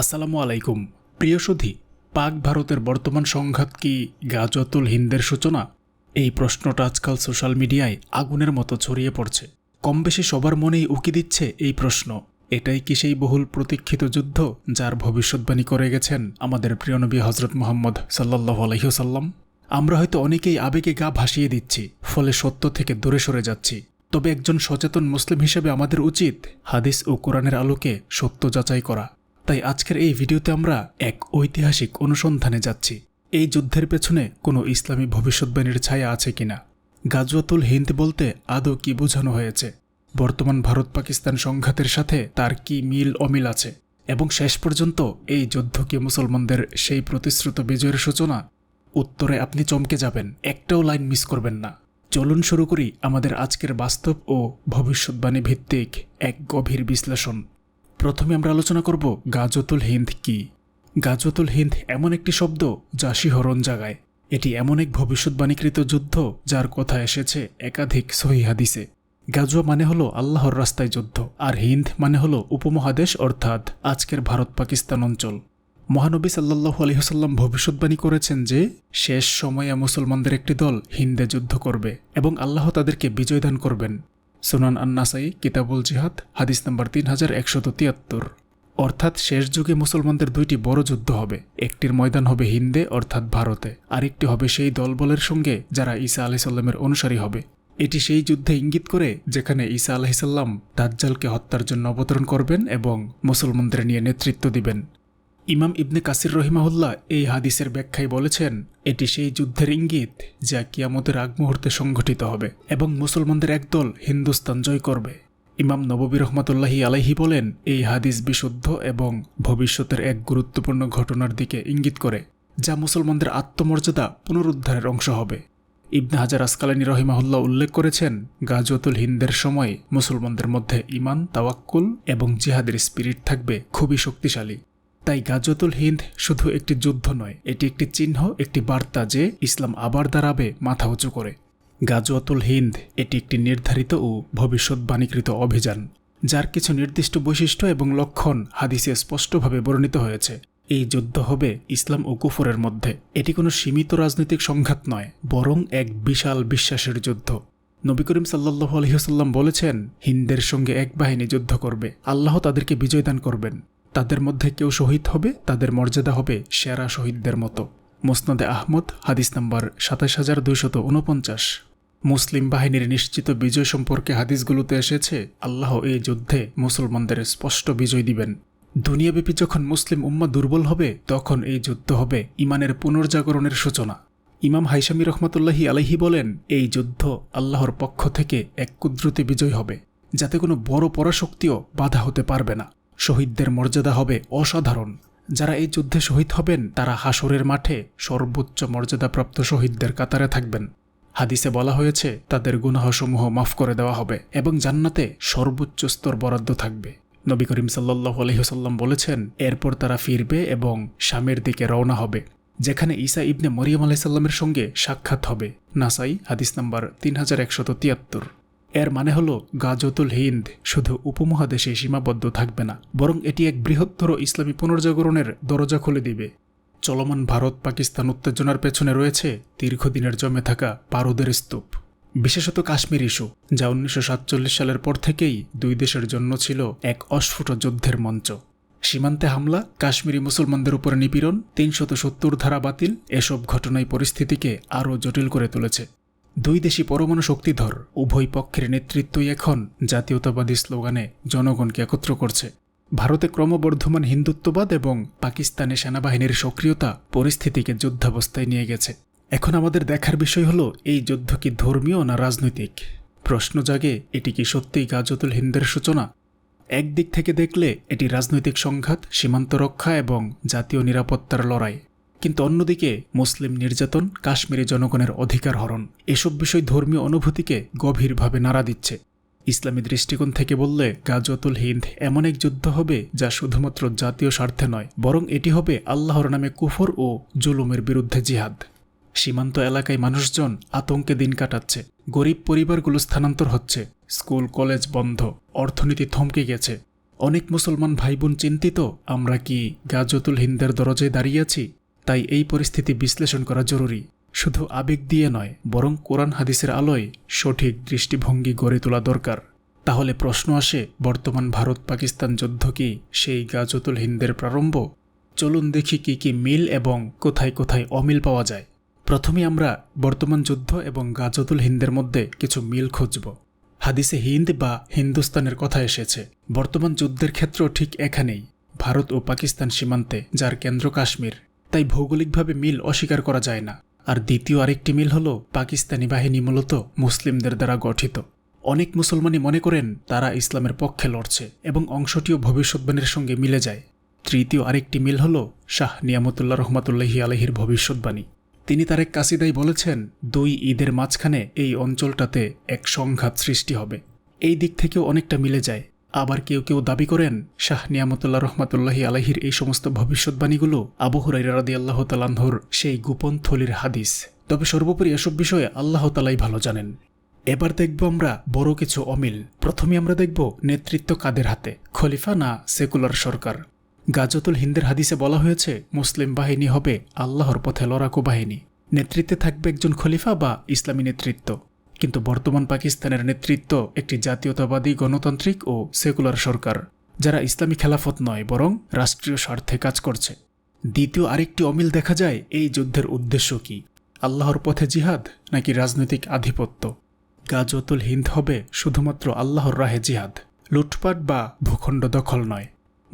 আসসালামু আলাইকুম। প্রিয় সুধী, পাক ভারতের বর্তমান সংঘাত কি গাজতুল হিন্দের সূচনা? এই প্রশ্নটা আজকাল সোশ্যাল মিডিয়ায় আগুনের মতো ছড়িয়ে পড়ছে। কম বেশি সবার মনেই উকি দিচ্ছে এই প্রশ্ন। এটাই কি সেই বহুল প্রতীক্ষিত যুদ্ধ যার ভবিষ্যৎবাণী করে গেছেন আমাদের প্রিয় নবী হজরত মোহাম্মদ সাল্লাহ আলহিহসাল্লাম আমরা হয়তো অনেকেই আবেগে গা ভাসিয়ে দিচ্ছি, ফলে সত্য থেকে দূরে সরে যাচ্ছি। তবে একজন সচেতন মুসলিম হিসেবে আমাদের উচিত হাদিস ও কোরআনের আলোকে সত্য যাচাই করা। তাই আজকের এই ভিডিওতে আমরা এক ঐতিহাসিক অনুসন্ধানে যাচ্ছি। এই যুদ্ধের পেছনে কোনো ইসলামী ভবিষ্যৎবাণীর ছায়া আছে কিনা? গাজওয়াতুল হিন্দ বলতে আদৌ কি বোঝানো হয়েছে? বর্তমান ভারত পাকিস্তান সংঘাতের সাথে তার কি মিল অমিল আছে? এবং শেষ পর্যন্ত এই যুদ্ধ কি মুসলমানদের সেই প্রতিশ্রুত বিজয়ের সূচনা? উত্তরে আপনি চমকে যাবেন, একটাও লাইন মিস করবেন না। চলুন শুরু করি আমাদের আজকের বাস্তব ও ভবিষ্যৎবাণী ভিত্তিক এক গভীর বিশ্লেষণ। প্রথমে আমরা আলোচনা করব গাজতুল হিন্দ কি? গাজতুল হিন্দ এমন একটি শব্দ যা শিহরণ জাগায়। এটি এমন এক ভবিষ্যৎবাণীকৃত যুদ্ধ যার কথা এসেছে একাধিক সহি হাদিসে। গাজুয়া মানে হলো আল্লাহর রাস্তায় যুদ্ধ, আর হিন্দ মানে হলো উপমহাদেশ অর্থাৎ আজকের ভারত পাকিস্তান অঞ্চল। মহানবী সাল্লাহ আলহিহসাল্লাম ভবিষ্যৎবাণী করেছেন যে, শেষ সময়ে মুসলমানদের একটি দল হিন্দে যুদ্ধ করবে এবং আল্লাহ তাদেরকে বিজয় দান করবেন। সুনান আন্নাসাই, কিতাবুল জিহাদ, হাদিস নম্বর তিন হাজার একশত তিয়াত্তর। অর্থাৎ শেষ যুগে মুসলমানদের দুইটি বড় যুদ্ধ হবে। একটির ময়দান হবে হিন্দে, অর্থাৎ ভারতে। আরেকটি হবে সেই দলবলের সঙ্গে যারা ঈসা আলাহিসাল্লামের অনুসারী হবে। এটি সেই যুদ্ধে ইঙ্গিত করে যেখানে ঈসা আলাহিসাল্লাম দাজ্জালকে হত্যার জন্য অবতরণ করবেন এবং মুসলমানদের নিয়ে নেতৃত্ব দিবেন। ইমাম ইবনে কাসির রহিমাহুল্লাহ এই হাদিসের ব্যাখ্যায় বলেছেন এটি সেই যুদ্ধের ইঙ্গিত যা কিয়ামতের আগ মুহূর্তে সংঘটিত হবে এবং মুসলমানদের একদল হিন্দুস্তান জয় করবে। ইমাম নববী রহমতুল্লাহি আলাইহি বলেন, এই হাদিস বিশুদ্ধ এবং ভবিষ্যতের এক গুরুত্বপূর্ণ ঘটনার দিকে ইঙ্গিত করে, যা মুসলমানদের আত্মমর্যাদা পুনরুদ্ধারের অংশ হবে। ইবনে হাজার আসকালানি রহিমাহুল্লাহ উল্লেখ করেছেন গাজতুল হিন্দের সময় মুসলমানদের মধ্যে ইমান তাওয়াক্কুল এবং জিহাদের স্পিরিট থাকবে খুবই শক্তিশালী। তাই গাজতুল হিন্দ শুধু একটি যুদ্ধ নয়, এটি একটি চিহ্ন, একটি বার্তা যে ইসলাম আবার দাঁড়াবে মাথা উঁচু করে। গাজওয়াতুল হিন্দ এটি একটি নির্ধারিত ও ভবিষ্যৎবাণীকৃত অভিযান, যার কিছু নির্দিষ্ট বৈশিষ্ট্য এবং লক্ষণ হাদিসে স্পষ্টভাবে বর্ণিত হয়েছে। এই যুদ্ধ হবে ইসলাম ও কুফরের মধ্যে। এটি কোনো সীমিত রাজনৈতিক সংঘাত নয়, বরং এক বিশাল বিশ্বাসের যুদ্ধ। নবী করিম সাল্লাহ আলহিহসাল্লাম বলেছেন, হিন্দের সঙ্গে এক বাহিনী যুদ্ধ করবে, আল্লাহ তাদেরকে বিজয় দান করবেন। তাদের মধ্যে কেউ শহীদ হবে, তাদের মর্যাদা হবে সেরা শহীদদের মতো। মোসনাদে আহমদ, হাদিস নম্বর সাতাশ হাজার দুইশত উনপঞ্চাশ। মুসলিম বাহিনীর নিশ্চিত বিজয় সম্পর্কে হাদিসগুলোতে এসেছে, আল্লাহ এই যুদ্ধে মুসলমানদের স্পষ্ট বিজয় দিবেন। দুনিয়াব্যাপী যখন মুসলিম উম্মা দুর্বল হবে, তখন এই যুদ্ধ হবে ইমানের পুনর্জাগরণের সূচনা। ইমাম হাইসামি রহমতুল্লাহি আলহি বলেন, এই যুদ্ধ আল্লাহর পক্ষ থেকে এক কুদ্রুতি বিজয় হবে, যাতে কোনো বড় পরাশক্তিও বাধা হতে পারবে না। শহীদদের মর্যাদা হবে অসাধারণ। যারা এই যুদ্ধে শহীদ হবেন, তারা হাসরের মাঠে সর্বোচ্চ মর্যাদাপ্রাপ্ত শহীদদের কাতারে থাকবেন। হাদিসে বলা হয়েছে, তাদের গুনাহসমূহ মাফ করে দেওয়া হবে এবং জান্নাতে সর্বোচ্চ স্তর বরাদ্দ থাকবে। নবী করিম সাল্লাহ আলহিহসাল্লাম বলেছেন, এরপর তারা ফিরবে এবং স্বামীর দিকে রওনা হবে, যেখানে ঈসা ইবনে মরিয়াম আলাইসাল্লামের সঙ্গে সাক্ষাৎ হবে। নাসাই, হাদিস নাম্বার তিন হাজার একশত তিয়াত্তর। এর মানে হলো গাজতুল হিন্দ, শুধু উপমহাদেশে সীমাবদ্ধ থাকবে না, বরং এটি এক বৃহত্তর ইসলামী পুনর্জাগরণের দরজা খুলে দিবে। চলমান ভারত পাকিস্তান উত্তেজনার পেছনে রয়েছে দীর্ঘদিনের জমে থাকা পারদের স্তূপ। বিশেষত কাশ্মীর ইস্যু, যা উনিশশো সাতচল্লিশ সালের পর থেকেই দুই দেশের জন্য ছিল এক অস্ফুট যুদ্ধের মঞ্চ। সীমান্তে হামলা, কাশ্মীরি মুসলমানদের উপর নিপীড়ন, তিনশত সত্তর ধারা বাতিল, এসব ঘটনায় পরিস্থিতিকে আরও জটিল করে তুলেছে। দুই দেশই পরমাণু শক্তিধর, উভয় পক্ষের নেতৃত্বই এখন জাতীয়তাবাদী স্লোগানে জনগণকে একত্র করছে। ভারতে ক্রমবর্ধমান হিন্দুত্ববাদ এবং পাকিস্তানে সেনাবাহিনীর সক্রিয়তা পরিস্থিতিকে যুদ্ধাবস্থায় নিয়ে গেছে। এখন আমাদের দেখার বিষয় হলো, এই যুদ্ধ কি ধর্মীয় না রাজনৈতিক? প্রশ্ন জাগে, এটি কি সত্যিই গাজতুল হিন্দের সূচনা? একদিক থেকে দেখলে, এটি রাজনৈতিক সংঘাত, সীমান্ত রক্ষা এবং জাতীয় নিরাপত্তার লড়াই। কিন্তু অন্যদিকে মুসলিম নির্যাতন কাশ্মীরি জনগণের অধিকার হরণ এসব বিষয় ধর্মীয় অনুভূতিকে গভীরভাবে নাড়া দিচ্ছে। ইসলামী দৃষ্টিকোণ থেকে বললে গাজতুল হিন্দ এমন এক যুদ্ধ হবে যা শুধুমাত্র জাতীয় স্বার্থে নয়, বরং এটি হবে আল্লাহর নামে কুফর ও জুলুমের বিরুদ্ধে জিহাদ। সীমান্ত এলাকায় মানুষজন আতঙ্কে দিন কাটাচ্ছে, গরিব পরিবারগুলো স্থানান্তর হচ্ছে, স্কুল, কলেজ বন্ধ, অর্থনীতি থমকে গেছে। অনেক মুসলমান ভাই বোন চিন্তিত, আমরা কি গাজতুল হিন্দের দরজায় দাঁড়িয়ে আছি? তাই এই পরিস্থিতি বিশ্লেষণ করা জরুরি। শুধু আবেগ দিয়ে নয়, বরং কোরআন হাদিসের আলোয় সঠিক দৃষ্টিভঙ্গি গড়ে তোলা দরকার। তাহলে প্রশ্ন আসে, বর্তমান ভারত পাকিস্তান যুদ্ধ কি সেই গাজতুল হিন্দের প্রারম্ভ? চলুন দেখি কি কি মিল এবং কোথায় কোথায় অমিল পাওয়া যায়। প্রথমে আমরা বর্তমান যুদ্ধ এবং গাজতুল হিন্দের মধ্যে কিছু মিল খুঁজব। হাদিসে হিন্দ বা হিন্দুস্তানের কথা এসেছে। বর্তমান যুদ্ধের ক্ষেত্র ঠিক এখানেই। ভারত ও পাকিস্তান সীমান্তে, যার কেন্দ্র কাশ্মীর। তাই ভৌগোলিকভাবে মিল অস্বীকার করা যায় না। আর দ্বিতীয় আরেকটি মিল হল পাকিস্তানি বাহিনী মূলত মুসলিমদের দ্বারা গঠিত। অনেক মুসলমানই মনে করেন তারা ইসলামের পক্ষে লড়ছে এবং অংশটিও ভবিষ্যৎবাণীর সঙ্গে মিলে যায়। তৃতীয় আরেকটি মিল হল শাহ নিয়ামতুল্লাহ রহমতুল্লাহি আলহির ভবিষ্যৎবাণী। তিনি তার এক কাসিদাই বলেছেন, দুই ঈদের মাঝখানে এই অঞ্চলটাতে এক সংঘাত সৃষ্টি হবে। এই দিক থেকেও অনেকটা মিলে যায়। আবার কেউ কেউ দাবি করেন, শাহ নিয়ামতুল্লাহ রহমতুল্লাহি আলহির এই সমস্ত ভবিষ্যৎবাণীগুলো আবু হুরাইরা রাদি আল্লাহ তালান্ধর সেই গোপন থলির হাদিস। তবে সর্বোপরি এসব বিষয়ে আল্লাহ তালাই ভালো জানেন। এবার দেখব আমরা বড় কিছু অমিল। প্রথমে আমরা দেখব নেতৃত্ব কাদের হাতে, খলিফা না সেকুলার সরকার? গাজতুল হিন্দের হাদিসে বলা হয়েছে, মুসলিম বাহিনী হবে আল্লাহর পথে লড়াকু বাহিনী। নেতৃত্বে থাকবে একজন খলিফা বা ইসলামী নেতৃত্ব। কিন্তু বর্তমান পাকিস্তানের নেতৃত্ব একটি জাতীয়তাবাদী গণতান্ত্রিক ও সেকুলার সরকার, যারা ইসলামী খেলাফত নয়, বরং রাষ্ট্রীয় স্বার্থে কাজ করছে। দ্বিতীয় আরেকটি অমিল দেখা যায়, এই যুদ্ধের উদ্দেশ্য কি? আল্লাহর পথে জিহাদ নাকি রাজনৈতিক আধিপত্য? গাজতুল হিন্দ হবে শুধুমাত্র আল্লাহর রাহে জিহাদ, লুটপাট বা ভূখণ্ড দখল নয়।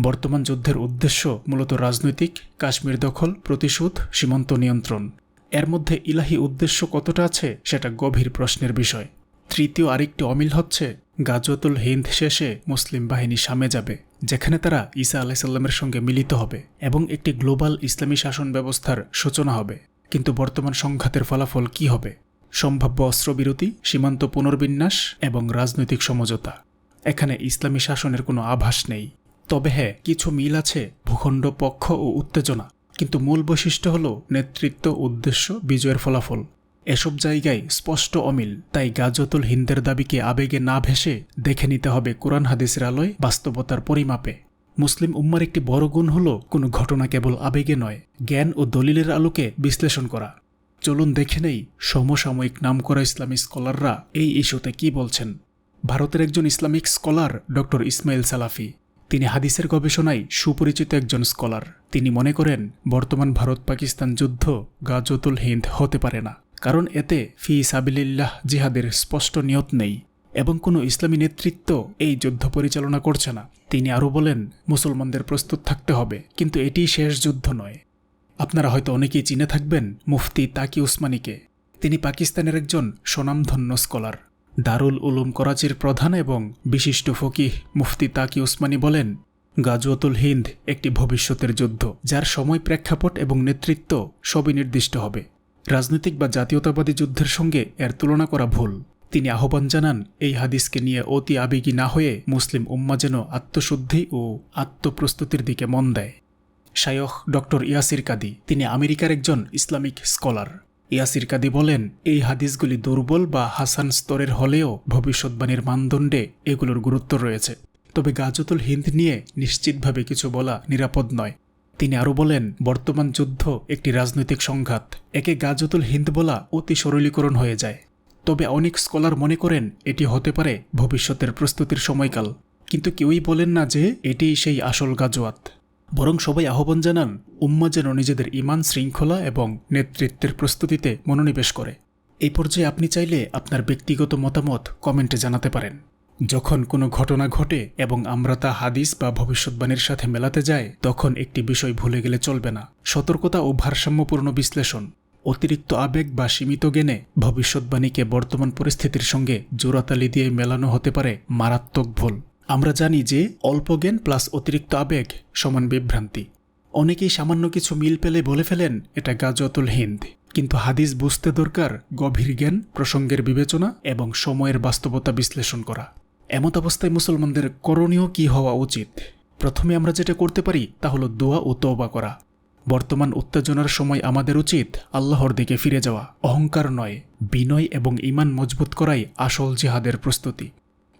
বর্তমান যুদ্ধের উদ্দেশ্য মূলত রাজনৈতিক কাশ্মীর দখল, প্রতিশোধ, সীমান্ত নিয়ন্ত্রণ। এর মধ্যে ইলাহি উদ্দেশ্য কতটা আছে সেটা গভীর প্রশ্নের বিষয়। তৃতীয় আরেকটি অমিল হচ্ছে গাজতুল হিন্দ শেষে মুসলিম বাহিনী সামে যাবে, যেখানে তারা ঈসা আলাইসাল্লামের সঙ্গে মিলিত হবে এবং একটি গ্লোবাল ইসলামী শাসন ব্যবস্থার সূচনা হবে। কিন্তু বর্তমান সংঘাতের ফলাফল কি হবে? সম্ভাব্য অস্ত্রবিরতি, সীমান্ত পুনর্বিন্যাস এবং রাজনৈতিক সমঝোতা। এখানে ইসলামী শাসনের কোনো আভাস নেই। তবে হ্যাঁ কিছু মিল আছে ভূখণ্ড পক্ষ ও উত্তেজনা। কিন্তু মূল বৈশিষ্ট্য হল নেতৃত্ব, উদ্দেশ্য, বিজয়ের ফলাফল। এসব জায়গায় স্পষ্ট অমিল, তাই গাজতুল হিন্দের দাবিকে আবেগে না ভেসে দেখে নিতে হবে কোরআন হাদিসের আলোয় বাস্তবতার পরিমাপে। মুসলিম উম্মার একটি বড় গুণ হল কোনো ঘটনা কেবল আবেগে নয়, জ্ঞান ও দলিলের আলোকে বিশ্লেষণ করা। চলুন দেখে নেই সমসাময়িক নাম করা ইসলামী স্কলাররা এই ইস্যুতে কি বলছেন। ভারতের একজন ইসলামিক স্কলার ডক্টর ইসমাইল সালাফি। তিনি হাদিসের গবেষণায় সুপরিচিত একজন স্কলার। তিনি মনে করেন, বর্তমান ভারত পাকিস্তান যুদ্ধ গাজতুল হিন্দ হতে পারে না, কারণ এতে ফি সাবিল্লাহ জিহাদের স্পষ্ট নিয়ত নেই এবং কোনো ইসলামী নেতৃত্ব এই যুদ্ধ পরিচালনা করছে না। তিনি আরও বলেন, মুসলমানদের প্রস্তুত থাকতে হবে, কিন্তু এটি শেষ যুদ্ধ নয়। আপনারা হয়তো অনেকেই চিনে থাকবেন মুফতি তাকি উসমানীকে। তিনি পাকিস্তানের একজন স্বনামধন্য স্কলার। দারুল উলুম করাচির প্রধান এবং বিশিষ্ট ফকিহ মুফতি তাকি উসমানী বলেন গাজুয়াতুল হিন্দ একটি ভবিষ্যতের যুদ্ধ, যার সময় প্রেক্ষাপট এবং নেতৃত্ব সবই নির্দিষ্ট হবে। রাজনৈতিক বা জাতীয়তাবাদী যুদ্ধের সঙ্গে এর তুলনা করা ভুল। তিনি আহ্বান জানান, এই হাদিসকে নিয়ে অতি আবেগী না হয়ে মুসলিম উম্মা যেন আত্মশুদ্ধি ও আত্মপ্রস্তুতির দিকে মন দেয়। শায়খ ডক্টর ইয়াসির কাদি, তিনি আমেরিকার একজন ইসলামিক স্কলার। ইয়াসির কাদি বলেন, এই হাদিসগুলি দুর্বল বা হাসান স্তরের হলেও ভবিষ্যৎবাণীর মানদণ্ডে এগুলোর গুরুত্ব রয়েছে। তবে গাজতুল হিন্দ নিয়ে নিশ্চিতভাবে কিছু বলা নিরাপদ নয়। তিনি আরও বলেন, বর্তমান যুদ্ধ একটি রাজনৈতিক সংঘাত। একে গাজতুল হিন্দ বলা অতি সরলীকরণ হয়ে যায়। তবে অনেক স্কলার মনে করেন, এটি হতে পারে ভবিষ্যতের প্রস্তুতির সময়কাল। কিন্তু কেউই বলেন না যে এটি সেই আসল গাজোয়াত বরং সবাই আহ্বান জানান, উম্মা যেন নিজেদের ইমান শৃঙ্খলা এবং নেতৃত্বের প্রস্তুতিতে মনোনিবেশ করে। এই পর্যায়ে আপনি চাইলে আপনার ব্যক্তিগত মতামত কমেন্টে জানাতে পারেন। যখন কোনো ঘটনা ঘটে এবং আমরা তা হাদিস বা ভবিষ্যৎবাণীর সাথে মেলাতে যাই, তখন একটি বিষয় ভুলে গেলে চলবে না। সতর্কতা ও ভারসাম্যপূর্ণ বিশ্লেষণ। অতিরিক্ত আবেগ বা সীমিত জ্ঞানে ভবিষ্যৎবাণীকে বর্তমান পরিস্থিতির সঙ্গে জোড়াতালি দিয়ে মেলানো হতে পারে মারাত্মক ভুল। আমরা জানি যে অল্প জ্ঞান প্লাস অতিরিক্ত আবেগ সমান বিভ্রান্তি। অনেকেই সামান্য কিছু মিল পেলে বলে ফেলেন, এটা গাজতুল হিন্দ। কিন্তু হাদিস বুঝতে দরকার গভীর জ্ঞান, প্রসঙ্গের বিবেচনা এবং সময়ের বাস্তবতা বিশ্লেষণ করা। এমত অবস্থায় মুসলমানদের করণীয় কি হওয়া উচিত? প্রথমে আমরা যেটা করতে পারি তা হলো দোয়া ও তওবা করা। বর্তমান উত্তেজনার সময় আমাদের উচিত আল্লাহর দিকে ফিরে যাওয়া। অহংকার নয়, বিনয় এবং ইমান মজবুত করাই আসল জিহাদের প্রস্তুতি।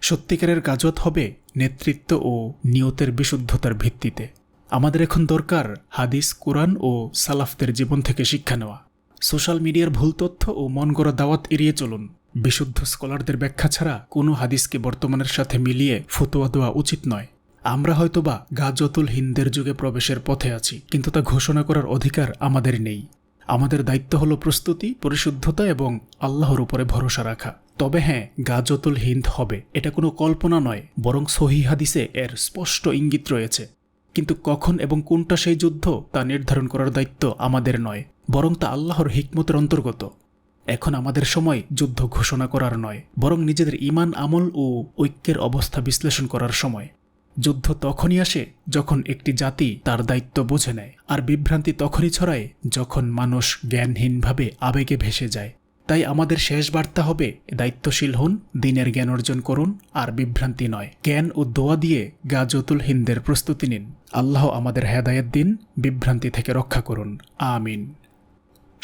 সত্যিকারের গাজত হবে নেতৃত্ব ও নিয়তের বিশুদ্ধতার ভিত্তিতে। আমাদের এখন দরকার হাদিস, কোরআন ও সালাফদের জীবন থেকে শিক্ষা নেওয়া। সোশ্যাল মিডিয়ার ভুল তথ্য ও মন গড়া দাওয়াত এড়িয়ে চলুন। বিশুদ্ধ স্কলারদের ব্যাখ্যা ছাড়া কোনো হাদিসকে বর্তমানের সাথে মিলিয়ে ফতোয়া দেওয়া উচিত নয়। আমরা হয়তোবা গাজতুল হিন্দের যুগে প্রবেশের পথে আছি, কিন্তু তা ঘোষণা করার অধিকার আমাদের নেই। আমাদের দায়িত্ব হলো প্রস্তুতি, পরিশুদ্ধতা এবং আল্লাহর উপরে ভরসা রাখা। তবে হ্যাঁ গাজতুল হিন্দ হবে, এটা কোনো কল্পনা নয়, বরং সহি হাদিসে এর স্পষ্ট ইঙ্গিত রয়েছে। কিন্তু কখন এবং কোনটা সেই যুদ্ধ, তা নির্ধারণ করার দায়িত্ব আমাদের নয়, বরং তা আল্লাহর হিকমতের অন্তর্গত। এখন আমাদের সময় যুদ্ধ ঘোষণা করার নয়, বরং নিজেদের ইমান আমল ও ঐক্যের অবস্থা বিশ্লেষণ করার সময়। যুদ্ধ তখনই আসে যখন একটি জাতি তার দায়িত্ব বুঝে নেয়, আর বিভ্রান্তি তখনই ছড়ায় যখন মানুষ জ্ঞানহীনভাবে আবেগে ভেসে যায়। তাই আমাদের শেষ বার্তা হবে, দায়িত্বশীল হন, দিনের জ্ঞান অর্জন করুন, আর বিভ্রান্তি নয়। জ্ঞান ও দোয়া দিয়ে গাজতুল হিন্দের প্রস্তুতি নিন। আল্লাহ আমাদের হেদায়েত দিন, বিভ্রান্তি থেকে রক্ষা করুন। আমিন।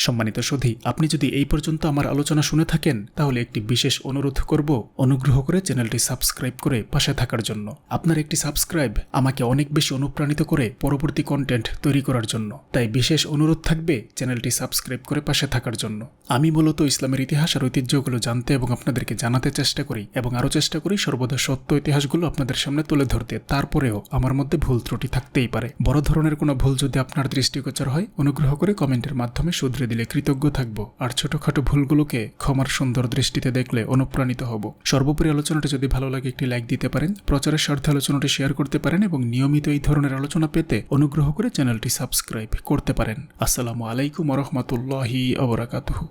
সম্মানিত সুধী, আপনি যদি এই পর্যন্ত আমার আলোচনা শুনে থাকেন, তাহলে একটি বিশেষ অনুরোধ করব, অনুগ্রহ করে চ্যানেলটি সাবস্ক্রাইব করে পাশে থাকার জন্য। আপনার একটি সাবস্ক্রাইব আমাকে অনেক বেশি অনুপ্রাণিত করে পরবর্তী কন্টেন্ট তৈরি করার জন্য। তাই বিশেষ অনুরোধ থাকবে চ্যানেলটি সাবস্ক্রাইব করে পাশে থাকার জন্য। আমি মূলত ইসলামের ইতিহাস আর ঐতিহ্যগুলো জানতে এবং আপনাদেরকে জানাতে চেষ্টা করি এবং আরও চেষ্টা করি সর্বদা সত্য ইতিহাসগুলো আপনাদের সামনে তুলে ধরতে। তারপরেও আমার মধ্যে ভুল ত্রুটি থাকতেই পারে। বড় ধরনের কোনো ভুল যদি আপনার দৃষ্টিগোচর হয়, অনুগ্রহ করে কমেন্টের মাধ্যমে শুধরে দিলে কৃতজ্ঞ থাকব আর ছোটখাটো ভুলগুলোকে ক্ষমার সুন্দর দৃষ্টিতে দেখলে অনুপ্রাণিত হব। সর্বোপরি আলোচনাটি যদি ভালো লাগে, একটি লাইক দিতে পারেন, প্রচারের স্বার্থে আলোচনাটি শেয়ার করতে পারেন এবং নিয়মিত এই ধরনের আলোচনা পেতে অনুগ্রহ করে চ্যানেলটি সাবস্ক্রাইব করতে পারেন। আসসালামু আলাইকুম রহমতুল্লাহি আবরাকাতুহু